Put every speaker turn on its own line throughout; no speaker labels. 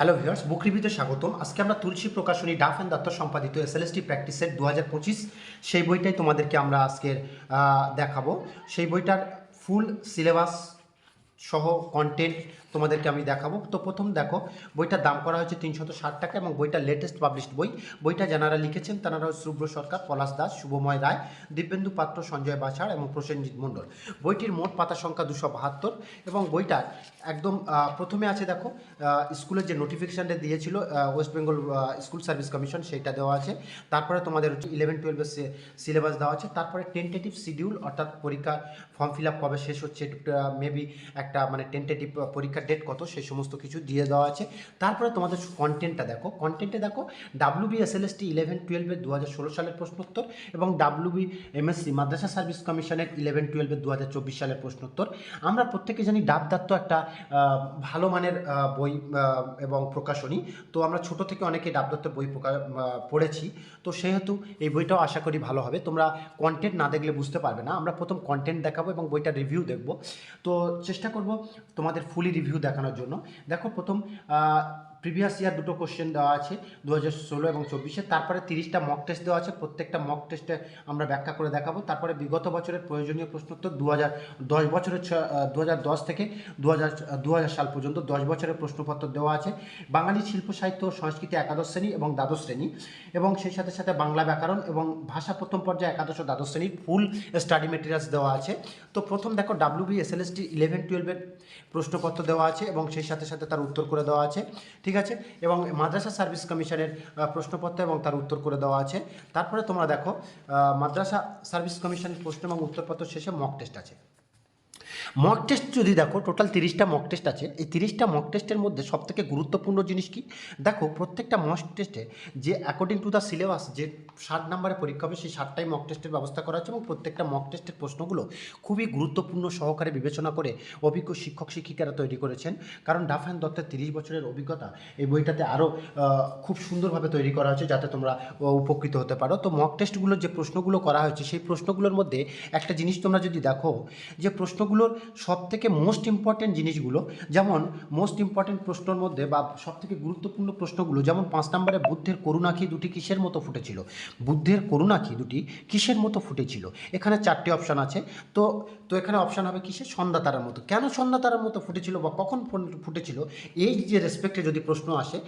Hello viewers বুক রিভিউতে স্বাগতম। আজকে আমরা তুলসী প্রকাশনী ডাফ অ্যান্ড দত্ত সম্পাদিত এস এল এসটি প্র্যাকটিসের দু হাজার পঁচিশ। সেই বইটাই তোমাদেরকে আমরা আজকের দেখাবো। সেই বইটার ফুল সিলেবাস সহ কন্টেন্ট তোমাদেরকে আমি দেখাবো। তো প্রথম দেখো, বইটার দাম করা হয়েছে তিনশত ষাট টাকা এবং বইটা লেটেস্ট পাবলিশড বই। বইটা যারা লিখেছেন তারা শুভ্র সরকার, পলাশ দাস, শুভময় রায়, দিব্যেন্দু পাত্র, সঞ্জয় বাছাড় এবং প্রসেনজিৎ মণ্ডল। বইটির মোট পাতা সংখ্যা দুশো বাহাত্তর এবং বইটার একদম প্রথমে আছে দেখো স্কুলের যে নোটিফিকেশানটা দিয়েছিল West Bengal School Service Commission সেইটা দেওয়া আছে। তারপরে তোমাদের ইলেভেন টুয়েলভের সিলেবাস দেওয়া আছে। তারপরে টেন্টেটিভ শিডিউল অর্থাৎ পরীক্ষা ফর্ম ফিল আপ কবে শেষ হচ্ছে মেবি একটা মানে টেন্টেটিভ পরীক্ষার ডেট কত, সেই সমস্ত কিছু দিয়ে দেওয়া আছে। তারপরে তোমাদের কন্টেন্টটা দেখো। কন্টেন্টে দেখো W B S L S T eleven টুয়েলভের দু হাজার ষোলো সালের প্রশ্নোত্তর এবং W B MSC Madrasah Service কমিশনের ইলেভেন টুয়েলভের দু হাজার চব্বিশ সালের প্রশ্নোত্তর। আমরা প্রত্যেকে জানি ডাব দত্ত একটা ভালো মানের বই এবং প্রকাশনী। তো আমরা ছোট থেকে অনেকে ডাব দত্তের বই পড়েছি। তো সেহেতু এই বইটাও আশা করি ভালো হবে। তোমরা কন্টেন্ট না দেখলে বুঝতে পারবে না। আমরা প্রথম কন্টেন্ট দেখাবো এবং বইটার রিভিউ দেখব। তো চেষ্টা করব তোমাদের ফুলি রিভিউ দেখানোর জন্য। দেখো প্রথম প্রিভিয়াস ইয়ার দুটো কোশ্চেন দেওয়া আছে দু হাজার ষোলো এবং চব্বিশে। তারপরে তিরিশটা মক টেস্ট দেওয়া আছে, প্রত্যেকটা মক টেস্টে আমরা ব্যাখ্যা করে দেখাবো। তারপরে বিগত বছরের প্রয়োজনীয় প্রশ্নোত্তর দু হাজার দশ বছরের দু হাজার দশ থেকে দু হাজার দু হাজার সাল পর্যন্ত দশ বছরের প্রশ্নপত্র দেওয়া আছে। বাঙালি শিল্প, সাহিত্য সংস্কৃতি একাদশ শ্রেণি এবং দ্বাদশ শ্রেণি এবং সেই সাথে সাথে বাংলা ব্যাকরণ এবং ভাষা প্রথম পর্যায়ে একাদশ দ্বাদশ শ্রেণির ফুল স্টাডি মেটেরিয়ালস দেওয়া আছে। তো প্রথম দেখো W B S L S T eleven টুয়েলভের প্রশ্নপত্র দেওয়া আছে এবং সেই সাথে সাথে তার উত্তর করে দেওয়া আছে। ঠিক আছে? এবং মাদ্রাসা সার্ভিস কমিশনের প্রশ্নপত্র এবং তার উত্তর করে দেওয়া আছে। তারপরে তোমরা দেখো মাদ্রাসা সার্ভিস কমিশনের প্রশ্ন এবং উত্তরপত্র শেষে মক টেস্ট আছে। মক টেস্ট যদি দেখো টোটাল তিরিশটা মক টেস্ট আছে। এই তিরিশটা মক টেস্টের মধ্যে সবথেকে গুরুত্বপূর্ণ জিনিস কি? দেখো, প্রত্যেকটা মক টেস্টে যে অ্যাকর্ডিং টু দ্য সিলেবাস যে ষাট নাম্বারে পরীক্ষা হবে, সেই ষাটটাই মক টেস্টের ব্যবস্থা করা আছে এবং প্রত্যেকটা মক টেস্টের প্রশ্নগুলো খুবই গুরুত্বপূর্ণ সহকারে বিবেচনা করে অভিজ্ঞ শিক্ষক, শিক্ষিকারা তৈরি করেছেন। কারণ ডাফায়ন দত্তের তিরিশ বছরের অভিজ্ঞতা এই বইটাতে আরও খুব সুন্দরভাবে তৈরি করা হয়েছে যাতে তোমরা উপকৃত হতে পারো। তো মক টেস্টগুলোর যে প্রশ্নগুলো করা হয়েছে, সেই প্রশ্নগুলোর মধ্যে একটা জিনিস তোমরা যদি দেখো, যে প্রশ্নগুলোর সব থেকে মোস্ট ইম্পর্টেন্ট জিনিসগুলো, যেমন মোস্ট ইম্পর্টেন্ট প্রশ্নের মধ্যে বা সব থেকে গুরুত্বপূর্ণ প্রশ্নগুলো, যেমন পাঁচ নম্বরে বুদ্ধের করুণাখি দুটি কিসের মতো ফুটেছিল? বুদ্ধের করুণাখি দুটি কিসের মতো ফুটেছিল? এখানে চারটি অপশান আছে। তো তো এখানে অপশান হবে কিসের? সন্ধ্যা তারার মতো। কেন সন্ধ্যা তারার মতো ফুটেছিল বা কখন ফুটেছিল? এই যে রেসপেক্টে যদি প্রশ্ন আসে,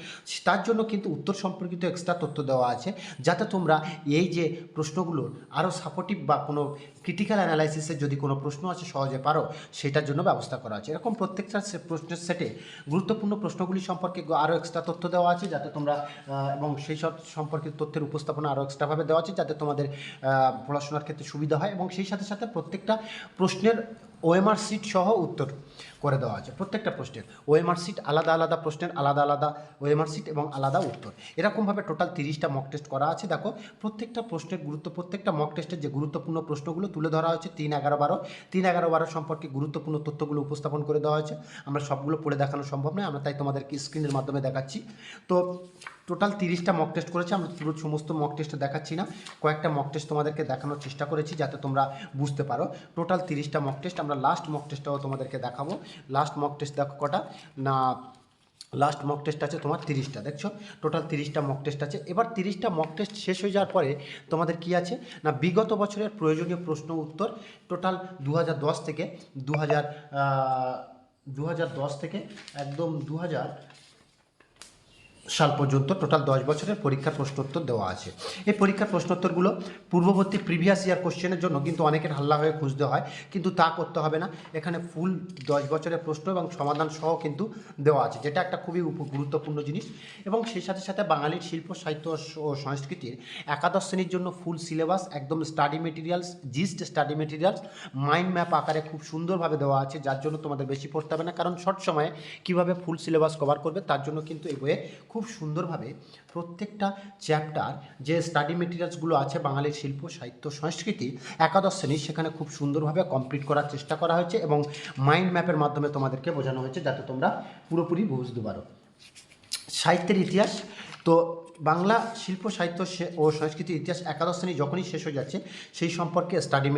তার জন্য কিন্তু উত্তর সম্পর্কিত এক্সট্রা তথ্য দেওয়া আছে, যাতে তোমরা এই যে প্রশ্নগুলোর আরও সাপোর্টিভ বা কোনো ক্রিটিক্যাল অ্যানালাইসিসের যদি কোনো প্রশ্ন আছে সহজে পারো। সেটার জন্য ব্যবস্থা করা আছে। এরকম প্রত্যেকটা প্রশ্নের সেটে গুরুত্বপূর্ণ প্রশ্নগুলি সম্পর্কে আরও এক্সট্রা তথ্য দেওয়া আছে, যাতে তোমরা এবং সেই সব সম্পর্কিত তথ্যের উপস্থাপনা আরও এক্সট্রাভাবে দেওয়া আছে, যাতে তোমাদের পড়াশোনার ক্ষেত্রে সুবিধা হয়। এবং সেই সাথে সাথে প্রত্যেকটা প্রশ্নের ওএমআর সিট সহ উত্তর করে দেওয়া আছে। প্রত্যেকটা প্রশ্নের ওএমআর সিট আলাদা আলাদা প্রশ্নের আলাদা আলাদা ওএমআর সিট এবং আলাদা উত্তর। এরকমভাবে টোটাল তিরিশটা মক টেস্ট করা আছে। দেখো, প্রত্যেকটা প্রশ্নের গুরুত্ব, প্রত্যেকটা মক টেস্টের যে গুরুত্বপূর্ণ প্রশ্নগুলো তুলে ধরা হয়েছে তিন এগারো বারো। তিন এগারো বারো সম্পর্কে গুরুত্বপূর্ণ তথ্যগুলো উপস্থাপন করে দেওয়া হয়েছে। আমরা সবগুলো পড়ে দেখানো সম্ভব নয়, আমরা তাই তোমাদেরকে স্ক্রিনের মাধ্যমে দেখাচ্ছি। তো টোটাল তিরিশটা মক টেস্ট করেছি, আমরা পুরো সমস্ত মক টেস্ট দেখাচ্ছি না। কয়েকটা মক টেস্ট তোমাদেরকে দেখানোর চেষ্টা করেছি যাতে তোমরা বুঝতে পারো। টোটাল তিরিশটা মক টেস্ট আমরা লাস্ট মক টেস্টটাও তোমাদেরকে দেখাবো। লাস্ট মক টেস্ট দেখো কটা? না লাস্ট মক টেস্ট আছে তোমার তিরিশটা, দেখছ? টোটাল তিরিশটা মক টেস্ট আছে। এবার তিরিশটা মক টেস্ট শেষ হয়ে যাওয়ার পরে তোমাদের কি আছে? না, বিগত বছরের প্রয়োজনীয় প্রশ্ন উত্তর টোটাল দু হাজার দশ থেকে দু হাজার দু থেকে একদম দু হাজার সাল পর্যন্ত টোটাল দশ বছরের পরীক্ষার প্রশ্নোত্তর দেওয়া আছে। এই পরীক্ষার প্রশ্নোত্তরগুলো পূর্ববর্তী প্রিভিয়াস ইয়ার কোশ্চেনের জন্য কিন্তু অনেকের হাল্লা হয়ে খুঁজতে হয়, কিন্তু তা করতে হবে না। এখানে ফুল দশ বছরের প্রশ্ন এবং সমাধান সহ কিন্তু দেওয়া আছে, যেটা একটা খুবই গুরুত্বপূর্ণ জিনিস। এবং সেই সাথে সাথে বাঙালির শিল্প, সাহিত্য ও সংস্কৃতির একাদশ শ্রেণির জন্য ফুল সিলেবাস একদম study materials gist study materials mind map আকারে খুব সুন্দরভাবে দেওয়া আছে, যার জন্য তোমাদের বেশি পড়তে হবে না। কারণ শর্ট সময়ে কীভাবে ফুল সিলেবাস কভার করবে, তার জন্য কিন্তু এই বইয়ে খুব সুন্দরভাবে প্রত্যেকটা চ্যাপ্টার যে স্টাডি মেটেরিয়ালসগুলো আছে বাঙালির শিল্প, সাহিত্য, সংস্কৃতি, একাদশ শ্রেণির সেখানে খুব সুন্দরভাবে কমপ্লিট করার চেষ্টা করা হয়েছে এবং মাইন্ড ম্যাপের মাধ্যমে তোমাদেরকে বোঝানো হয়েছে যাতে তোমরা পুরোপুরি বুঝতে পারো। সাহিত্যের ইতিহাস, তো বাংলা শিল্প, সাহিত্য ও সংস্কৃতির ইতিহাস একাদশ শ্রেণি যখনই শেষ হয়ে যাচ্ছে, সেই সম্পর্কে স্টাডি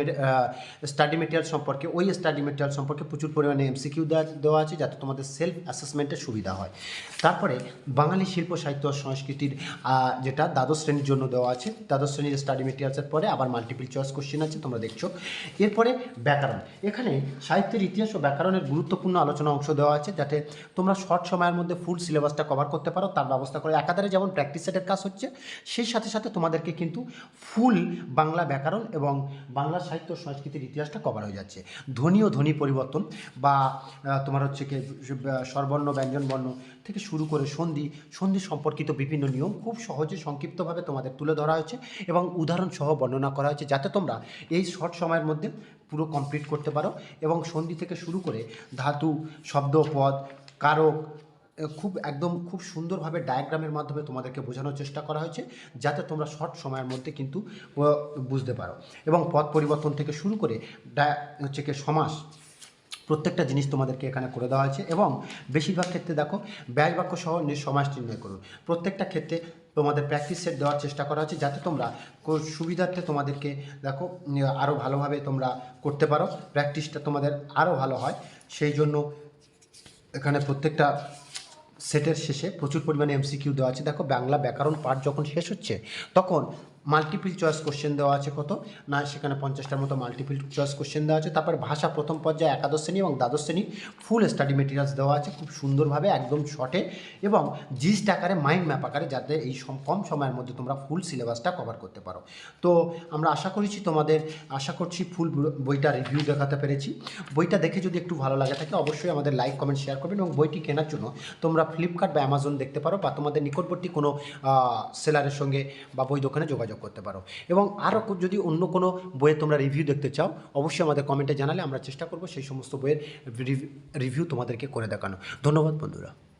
স্টাডি মেটেরিয়াল সম্পর্কে, ওই স্টাডি মেটেরিয়াল সম্পর্কে প্রচুর পরিমাণে এমসিকিউ দেওয়া দেওয়া আছে যাতে তোমাদের সেলফ অ্যাসেসমেন্টের সুবিধা হয়। তারপরে বাঙালি শিল্প, সাহিত্য, সংস্কৃতির যেটা দ্বাদশ শ্রেণির জন্য দেওয়া আছে, দ্বাদশ শ্রেণির স্টাডি মেটেরিয়ালসের পরে আবার মাল্টিপল চয়েস কোশ্চেন আছে, তোমরা দেখছ। এরপরে ব্যাকরণ, এখানে সাহিত্যের ইতিহাস ও ব্যাকরণের গুরুত্বপূর্ণ আলোচনা অংশ দেওয়া আছে, যাতে তোমরা শর্ট সময়ের মধ্যে ফুল সিলেবাসটা কভার করতে পারো, তার ব্যবস্থা করে, একাধারে যেমন প্র্যাকটিস সেটের কাজ হচ্ছে। সেই সাথে সাথে তোমাদেরকে কিন্তু ফুল বাংলা ব্যাকরণ এবং বাংলা সাহিত্য সংস্কৃতির ইতিহাসটা কভার হয়ে যাচ্ছে। ধ্বনি ও ধ্বনি পরিবর্তন বা তোমার হচ্ছে কি, স্বরবর্ণ ব্যঞ্জন বর্ণ থেকে শুরু করে সন্ধি সন্ধি সম্পর্কিত বিভিন্ন নিয়ম খুব সহজে সংক্ষিপ্তভাবে তোমাদের তুলে ধরা হয়েছে এবং উদাহরণ সহ বর্ণনা করা হয়েছে যাতে তোমরা এই শর্ট সময়ের মধ্যে পুরো কমপ্লিট করতে পারো এবং সন্ধি থেকে শুরু করে ধাতু, শব্দ, পদ, কারক খুব একদম খুব সুন্দরভাবে ডায়াগ্রামের মাধ্যমে তোমাদেরকে বোঝানোর চেষ্টা করা হয়েছে, যাতে তোমরা শর্ট সময়ের মধ্যে কিন্তু বুঝতে পারো। এবং পথ পরিবর্তন থেকে শুরু করে ডায়া হচ্ছে কি, সমাস, প্রত্যেকটা জিনিস তোমাদেরকে এখানে করে দেওয়া হয়েছে। এবং বেশিরভাগ ক্ষেত্রে দেখো, ব্যাস বাক্য সহ সমাস নির্ণয় করুন। প্রত্যেকটা ক্ষেত্রে তোমাদের প্র্যাকটিস সেট দেওয়ার চেষ্টা করা হচ্ছে যাতে তোমরা সুবিধার্থে তোমাদেরকে, দেখো আরও ভালোভাবে তোমরা করতে পারো। প্র্যাকটিসটা তোমাদের আরও ভালো হয়। সেই জন্য এখানে প্রত্যেকটা সেটের শেষে প্রচুর পরিমাণে এমসিকিউ দেওয়া আছে। দেখো, বাংলা ব্যাকরণ পাঠ যখন শেষ হচ্ছে, তখন মাল্টিপল চয়েস কোশ্চেন দেওয়া আছে কত? না, সেখানে পঞ্চাশটার মতো মাল্টিপল চয়েস কোশ্চেন দেওয়া আছে। তারপর ভাষা প্রথম পর্যায়ে একাদশ শ্রেণি এবং দ্বাদশ শ্রেণি ফুল স্টাডি মেটেরিয়ালস দেওয়া আছে খুব সুন্দরভাবে, একদম শর্টে এবং জিস্ট আকারে মাইন্ড ম্যাপ আকারে যাতে এই কম সময়ের মধ্যে তোমরা ফুল সিলেবাসটা কভার করতে পারো। তো আমরা আশা করেছি তোমাদের, আশা করছি ফুল বইটা রিভিউ দেখাতে পেরেছি। বইটা দেখে যদি একটু ভালো লাগে থাকে, অবশ্যই আমাদের লাইক কমেন্ট শেয়ার করবেন এবং বইটি কেনার জন্য তোমরা ফ্লিপকার্ট বা অ্যামাজন দেখতে পারো বা তোমাদের নিকটবর্তী কোনো সেলারের সঙ্গে বা বই দোকানে যোগাযোগ করতে পারো। এবং আরও যদি অন্য কোনো বইয়ের তোমরা রিভিউ দেখতে চাও, অবশ্যই আমাদের কমেন্টে জানালে আমরা চেষ্টা করব সেই সমস্ত বইয়ের রিভিউ তোমাদেরকে করে দেখানো। ধন্যবাদ বন্ধুরা।